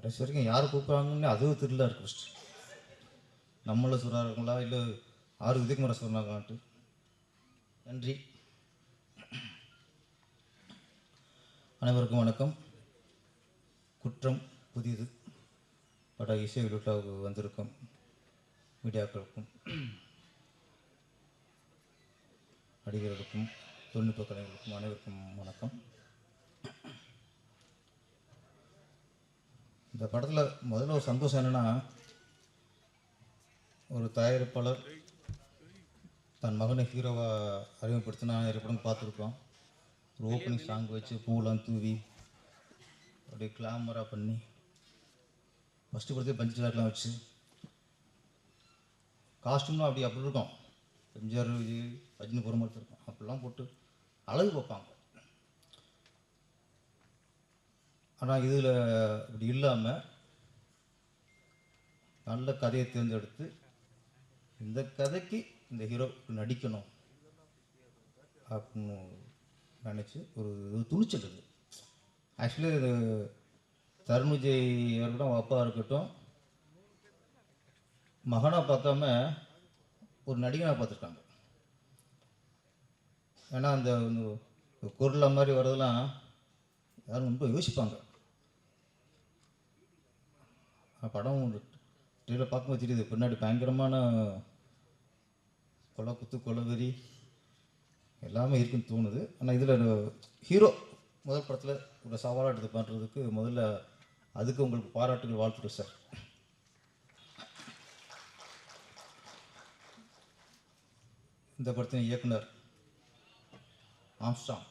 கடைசி வரைக்கும் யார் கூப்பிட்றாங்கன்னு அதுவும் தெரியல இருக்கு ஃபஸ்ட்டு நம்மள சொல்கிறாங்களா இல்லை ஆறு விதிக்குமார சொன்னாங்களான்ட்டு நன்றி. அனைவருக்கும் வணக்கம். குற்றம் புதியது பட இசை உள்ளிட்டாவுக்கு வந்திருக்கும் மீடியாக்களுக்கும் நடிகர்களுக்கும் தொழில்நுட்ப கலைஞர்களுக்கும் அனைவருக்கும் வணக்கம். இந்த படத்தில் முதல்ல ஒரு சந்தோஷம் என்னென்னா ஒரு தயாரிப்பாளர் தன் மகனை ஹீரோவாக அறிமுகப்படுத்தினா நிறைய படம் பார்த்துருக்கோம். ஒரு ஓப்பனிங் சாங் வச்சு பூலாம் தூவி அப்படியே கிளாமராக பண்ணி ஃபஸ்ட்டு படத்தே பஞ்சு லைட்லாம் வச்சு காஸ்ட்யூம்லாம் அப்படி அப்படி இருக்கும். எம்ஜிஆர் விஜய் ரஜினி போகிற இருக்கும். அப்படிலாம் போட்டு அழகு பார்ப்பாங்க. ஆனால் இதில் இப்படி இல்லாமல் நல்ல கதையை தேர்ந்தெடுத்து இந்த கதைக்கு இந்த ஹீரோ நடிக்கணும் அப்படின்னு நினச்சி ஒரு துணிச்சல் இது ஆக்சுவலி இது தருண் விஜய் இருக்கட்டும் அப்பா இருக்கட்டும் மகனாக பார்க்காம ஒரு நடிகனாக பார்த்துருக்காங்க. ஏன்னா அந்த இந்த குரலை மாதிரி வர்றதெல்லாம் யாரும் ரொம்ப யோசிப்பாங்க. படம் ட்ரெயிலர் பார்க்கும்போது தெரியுது. பின்னாடி பயங்கரமான கொலை குத்து கொலவெறி எல்லாமே இருக்குன்னு தோணுது. ஆனால் இதில் ஹீரோ முதல் படத்தில் ஒரு சவாலாக எடுத்து பண்ணுறதுக்கு முதல்ல அதுக்கு உங்களுக்கு பாராட்டுகள் வாழ்த்துக்கள் சார் இந்த படத்தின் இயக்குனர் ஆம்ஸ்டாங்.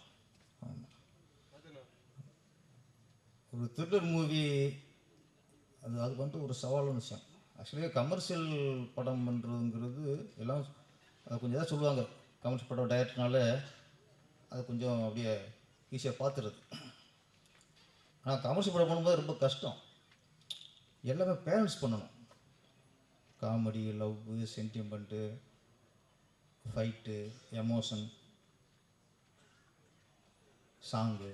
ஒரு த்ரில்லர் மூவி அது அது வந்துட்டு ஒரு சவாலான விஷயம் ஆக்சுவலி கமர்ஷியல் படம் பண்ணுறதுங்கிறது எல்லாம் அதை கொஞ்சம் ஏதாவது சொல்லுவாங்க. கமர்ஷியல் படம் டைரக்டர்னால அது கொஞ்சம் அப்படியே ஈஸியாக பார்த்துருது ஆனால் கமர்ஷியல் படம் பண்ணும்போது ரொம்ப கஷ்டம். எல்லாமே பேலன்ஸ் பண்ணணும். Comedy love sentiment fight emotion song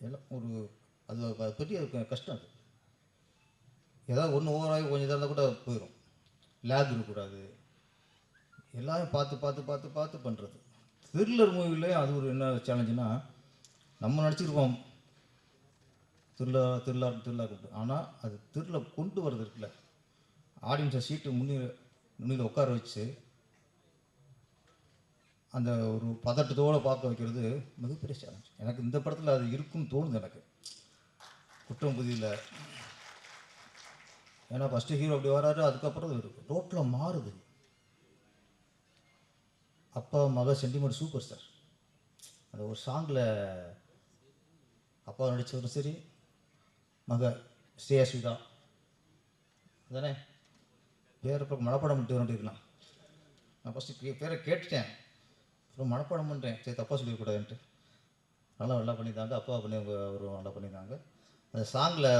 எல்லாம் ஒரு அது அது கஷ்டம் அது. ஏதாவது ஒன்று ஓவராகி கொஞ்சம் இதாக இருந்தால் கூட போயிடும் லேக் இருக்கக்கூடாது எல்லாமே பார்த்து பார்த்து பார்த்து பார்த்து பண்ணுறது த்ரில்லர் மூவிலே அது ஒரு என்ன சேலஞ்சுனா நம்ம நடிச்சிருக்கோம். திருவிழா திருவிழா திருவிழா கொண்டு ஆனால் அது திருவிழா கொண்டு வர்றது இருக்குல்ல. ஆடியன்ஸை சீட்டு முன்னி முன்னில் உட்கார வச்சு அந்த ஒரு பதட்டத்தோடு பார்க்க வைக்கிறது மிகப்பெரிய சேலஞ்ச் எனக்கு இந்த படத்தில் அது இருக்குன்னு தோணுது எனக்கு. குற்றம் புதியில். ஏன்னா ஃபஸ்ட்டு ஹீரோ அப்படி வராரு அதுக்கப்புறம் ரோட்டில் மாறுது. அப்பா மக சென்டிமெண்ட் சூப்பர் சார் அந்த ஒரு சாங்கில் அப்பா நடித்தவரும் சரி மக ஸ்ரேயஸ்விதா அதானே? பேர் இப்போ மனப்பாடம் பண்ணிட்டு வேண்டியிருக்கலாம் நான் ஃபஸ்ட்டு பேரை கேட்டுட்டேன். அப்புறம் மனப்பாடம் பண்ணுறேன் சரி தப்பாக சொல்லிடக்கூடாதுன்ட்டு நல்லா நல்லா பண்ணியிருந்தாங்க. அப்பா பண்ணி அவரும் நல்லா பண்ணியிருந்தாங்க. அந்த சாங்கில்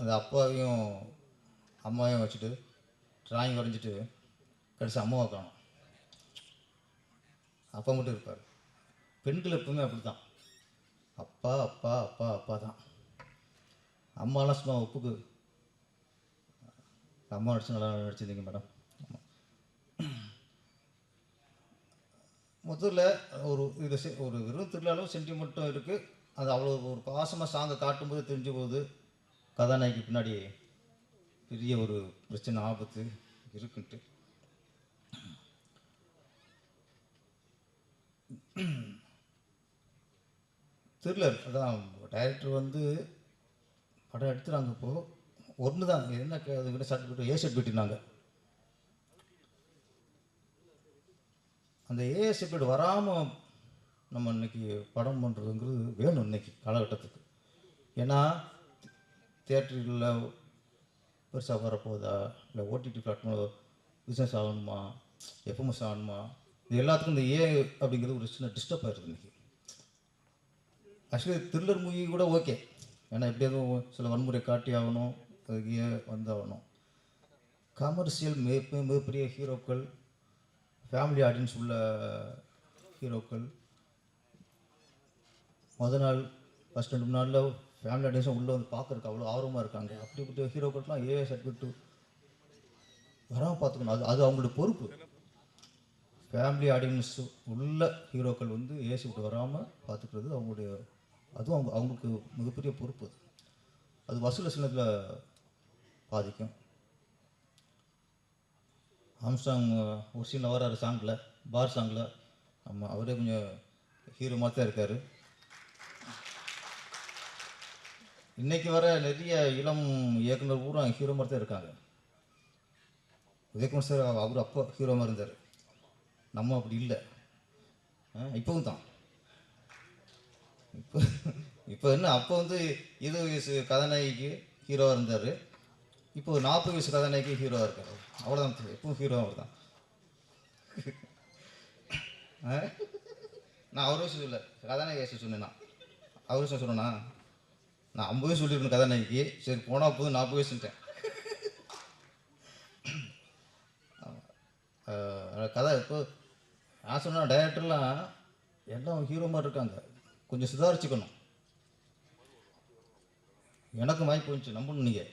அந்த அப்பாவையும் அம்மாவையும் வச்சுட்டு டிராயிங் வரைஞ்சிட்டு கடைசி அம்மாவை காணும். அப்பா மட்டும் இருப்பார். பெண்கள் எப்பவுமே அப்படி தான் அப்பா அப்பா அப்பா அப்பா தான் அம்மாலாம் சும்மா ஒப்புக்கு. அம்மா நடிச்சு நல்லா நடிச்சிருந்தீங்க மேடம். முதல்ல ஒரு இது செ- ஒரு வெறும் திருவிழாலும் சென்டிமெண்ட்டும் இருக்குது அது அவ்வளோ ஒரு பாசமாக சாங்கை காட்டும்போது தெரிஞ்ச போது கதாநாயகி பின்னாடி பெரிய ஒரு பிரச்சனை ஆபத்து இருக்குன்ட்டு. த்ரில்லர் அதான் டைரக்டர் வந்து படம் எடுத்துறாங்க இப்போது ஒன்று தான் என்ன க- அது விட சர்டிஃபிகேட் ஏ சர்டிஃபிகேட்னாங்க அந்த ஏ சர்டிஃபிகேட் வராமல் நம்ம இன்னைக்கு படம் பண்ணுறதுங்கிறது வேணும் இன்னைக்கு காலகட்டத்துக்கு. ஏன்னா தேட்டரில் பெருசாக வரப்போகுதா? இல்லை ஓடிடி பிளாட்ஃபார்ம் பிஸ்னஸ் ஆகணுமா? எஃப்எம்எஸ் ஆகணுமா? இது எல்லாத்துக்கும் இந்த ஏ அப்படிங்கிறது ஒரு சின்ன டிஸ்டர்ப் ஆயிடுது இன்னைக்கு. ஆக்சுவலி த்ரில்லர் மூவி கூட ஓகே ஏன்னா எப்படியாவது சில வன்முறை காட்டி ஆகணும் அதுக்கு ஏ வந்தாகணும். கமர்ஷியல் மிக மிகப்பெரிய ஹீரோக்கள் ஃபேமிலி ஆடியன்ஸ் உள்ள ஹீரோக்கள் முத நாள் ஃபஸ்ட் ரெண்டு மூணு நாளில் ஃபேமிலி ஆடியன்ஸும் உள்ளே வந்து பார்க்குறதுக்கு அவ்வளோ ஆர்வமாக இருக்காங்க. அப்படிப்பட்ட ஹீரோக்கள்லாம் ஏஏ சர்டிஃபிகேட்டு வராமல் பார்த்துக்கணும். அது அது அவங்களோட பொறுப்பு. ஃபேமிலி ஆடியன்ஸ் உள்ள ஹீரோக்கள் வந்து ஏசி விட்டு வராமல் பார்த்துக்கிறது அவங்களுடைய அதுவும் அவங்க அவங்களுக்கு மிகப்பெரிய பொறுப்பு அது. வசூல சின்னத்தில் பாதிக்கும். ஆம்ஸ்டாங் ஒரு சீனில் வராரு சாங்கில் பார் சாங்கில் ஆமாம் அவரே கொஞ்சம் ஹீரோ மாதிரி தான் இருக்கார். இன்னைக்கு வர நிறைய இளம் இயக்குனர் பூரா ஹீரோ மாதிரி தான் இருக்காங்க. உதயகுமார் சார் அவர் அப்போ ஹீரோ மாதிரி இருந்தார். நம்ம அப்படி இல்லை. ஆ, தான். இப்போ இப்போ என்ன அப்போ வந்து இருபது வயசு கதாநாயகிக்கு ஹீரோவாக இருந்தார். இப்போ நாற்பது வயசு கதாநாயகி ஹீரோவாக இருக்கார். அவ்வளோதான் எப்பவும் ஹீரோ அவர் தான் நான் அவர் வயசு இல்லை கதாநாயகி வயசு சொன்னேன்? நான் அவர் வயசு சொன்னேன்னா நான் ஐம்பது வயசு சொல்லியிருக்கேன் கதாநாயகிக்கு சரி போனால் போதும் நாற்பது வயசுன்ட்டேன் கதை இப்போ நான் சொன்ன டைரக்டர்லாம் எல்லாம் ஹீரோ மாதிரி இருக்காங்க. கொஞ்சம் சுதாரிச்சுக்கணும். எனக்கும் வாய்ப்பு வந்துச்சு நம்பணும் நீங்கள்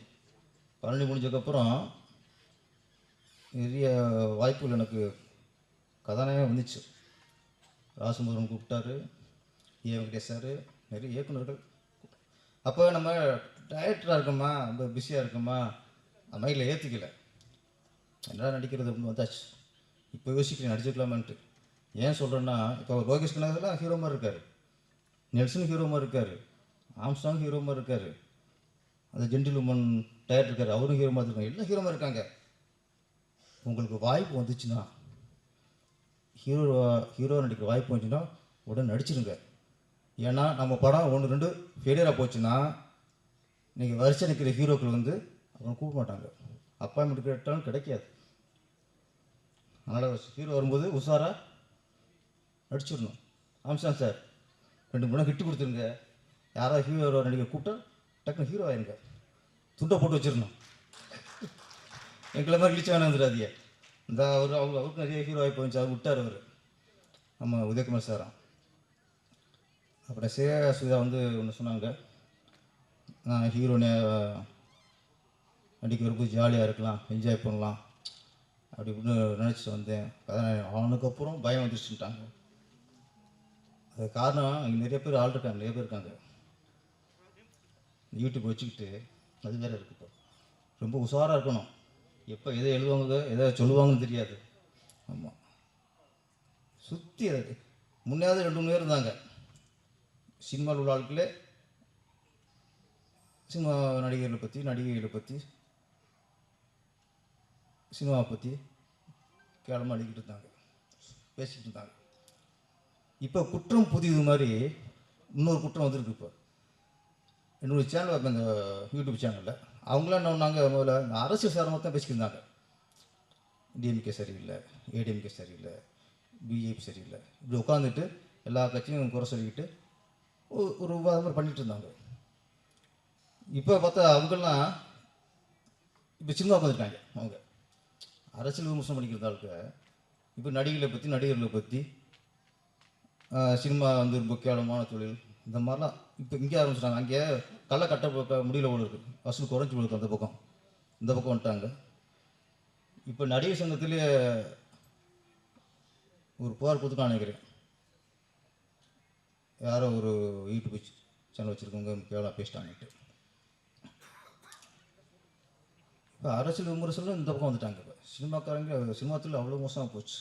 பழனி முடிஞ்சதுக்கப்புறம் நிறைய வாய்ப்புகள் எனக்கு கதாநாயகம் வந்துச்சு. ராசமுருகன் கூப்பிட்டாரு ஏ வெங்கடேஷ் சார் நிறைய இயக்குநர்கள் அப்போ நம்ம டைரக்டராக இருக்கோமா? ரொம்ப பிஸியாக இருக்கோமா? மைண்டில் ஏற்றிக்கல என்னடா நடிக்கிறது அப்படின்னு வந்தாச்சு இப்போ யோசிக்கிறேன் நடிச்சிருக்கலாமான்ட்டு. ஏன் சொல்கிறேன்னா இப்போ லோகேஷ் கனகெல்லாம் ஹீரோ மாதிரி இருக்கார். நெல்சன் ஹீரோ மாதிரி இருக்கார். ஆம்ஸ்டாங் ஹீரோ மாதிரி இருக்கார். அந்த ஜென்டில் உமன் டயர்ட் இருக்கார். அவரும் ஹீரோ மாதிரி இருக்காங்க. எல்லாம் ஹீரோ மாதிரி இருக்காங்க. உங்களுக்கு வாய்ப்பு வந்துச்சுன்னா ஹீரோ ஹீரோ நடிக்கிற வாய்ப்பு வந்துச்சுன்னா உடனே நடிச்சிருங்க. ஏன்னா நம்ம படம் ஒன்று ரெண்டு ஃபெயிலியராக போச்சுன்னா இன்றைக்கி வரிசை நிற்கிற ஹீரோக்கள் வந்து அவங்க கூப்பிட மாட்டாங்க. அப்பாயின்மெண்ட் கேட்டாலும் கிடைக்காது. அதனால் ஹீரோ வரும்போது உஷாராக நடிச்சிடணும். ஆம்சான் சார் ரெண்டு மூணு ஹிட்டு கொடுத்துருங்க. யாராவது ஹீரோ நடிகை கூப்பிட்டா டக்குனு ஹீரோ ஆயிருங்க. துண்டை போட்டு வச்சிடணும். எங்களை மாதிரி இழிச்சு வேணாம் வந்துடாதீங்க. இந்த அவர் அவங்க அவருக்கு நிறைய ஹீரோ ஆகி போச்சு. அவர் விட்டார் அவர். நம்ம உதயகுமார் சாரான் அப்புறம் சேயா சுதா வந்து ஒன்று சொன்னாங்க. நான் ஹீரோனே நடிக்கிறப்போ ஜாலியாக இருக்கலாம் என்ஜாய் பண்ணலாம் அப்படி இப்படின்னு நினச்சிட்டு வந்தேன். அதான் அவனுக்கப்புறம் பயம் வந்துச்சுட்டாங்க அது காரணம் இங்கே நிறைய பேர் ஆள் இருக்காங்க நிறைய பேர் இருக்காங்க. யூடியூப் வச்சுக்கிட்டு அது வேறு இருக்கு இப்போ. ரொம்ப உஷாராக இருக்கணும். எப்போ எதை எழுதுவாங்க எதை சொல்லுவாங்கன்னு தெரியாது. ஆமாம் சுற்றி அது முன்னாவது ரெண்டு மூணு பேர் இருந்தாங்க. சினிமாவில் உள்ள ஆட்களே சினிமா நடிகர்களை பற்றி நடிகைகளை பற்றி சினிமாவை பற்றி கேவலமாக அடிக்கிட்டு இருந்தாங்க. பேசிக்கிட்டு இருந்தாங்க. இப்போ குற்றம் புதியது மாதிரி இன்னொரு குற்றம் வந்திருக்கு இப்போ. என்னோட சேனல் வைப்பேன் இந்த யூடியூப் சேனலில் அவங்களாம் என்ன பண்ணாங்க முதல்ல இந்த அரசியல் சாரமாக தான் பேசிக்கிருந்தாங்க. டிஎம்கே சரியில்லை ஏடிஎம்கே சரியில்லை பிஜேபி சரியில்லை. இப்படி உட்காந்துட்டு எல்லா கட்சியும் குறை சொல்லிக்கிட்டு ஒரு விவாதம் மாதிரி பண்ணிட்டு இருந்தாங்க. இப்போ பார்த்தா அவங்கெல்லாம் இப்போ சினிமா உட்காந்துருக்காங்க அவங்க. அரசியல் விமர்சனம் பண்ணிக்கிற ஆளுக்கு இப்போ நடிகளை பற்றி நடிகர்களை பற்றி சினிமா வந்து ரொம்ப கேவலமான தொழில் இந்த மாதிரிலாம் இப்போ இங்கே ஆரம்பிச்சிட்டாங்க. அங்கே கள்ள கட்ட முடியல போல இருக்கு. வசூல் குறைஞ்சி போல அந்த பக்கம். இந்த பக்கம் வந்துட்டாங்க. இப்போ நடிகர் சங்கத்திலேயே ஒரு புகார் கொடுத்துட்டான்னு நினைக்கிறேன். யாரோ ஒரு யூடியூப் சேனல் வச்சுருக்கவங்க கேவலாக பேசிட்டாங்கட்டு இப்போ அரசியல் விமர்சனம் இந்த பக்கம் வந்துட்டாங்க இப்போ. சினிமாக்காரங்க சினிமா தொழில் அவ்வளோ மோசமாக போச்சு.